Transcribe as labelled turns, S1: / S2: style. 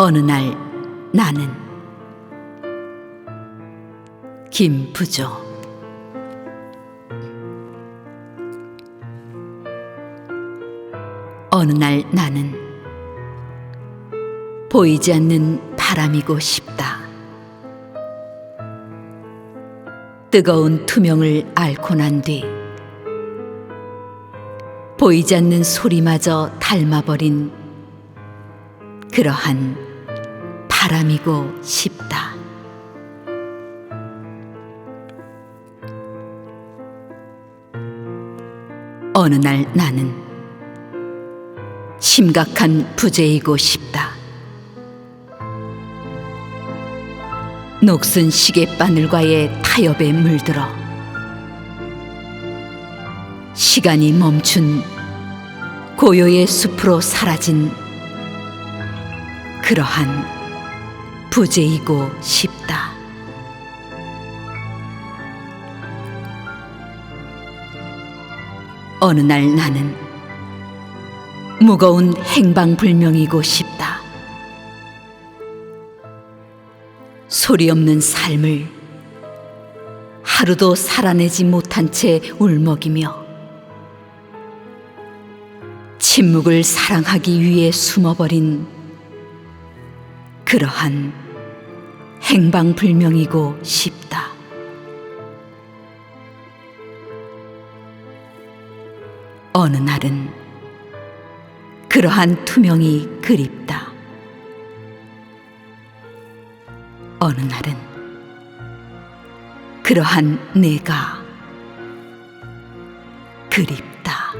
S1: 어느 날 나는 김부조 어느 날 나는 보이지 않는 바람이고 싶다. 뜨거운 투명을 앓고 난 뒤 보이지 않는 소리마저 닮아버린 그러한 바람이고 싶다. 어느 날 나는 심각한 부재이고 싶다. 녹슨 시계 바늘과의 타협에 물들어 시간이 멈춘 고요의 숲으로 사라진 그러한 부재이고 싶다. 어느 날 나는 무거운 행방불명이고 싶다. 소리 없는 삶을 하루도 살아내지 못한 채 울먹이며 침묵을 사랑하기 위해 숨어버린 그러한 행방불명이고 싶다. 어느 날은 그러한 투명이 그립다. 어느 날은 그러한 내가 그립다.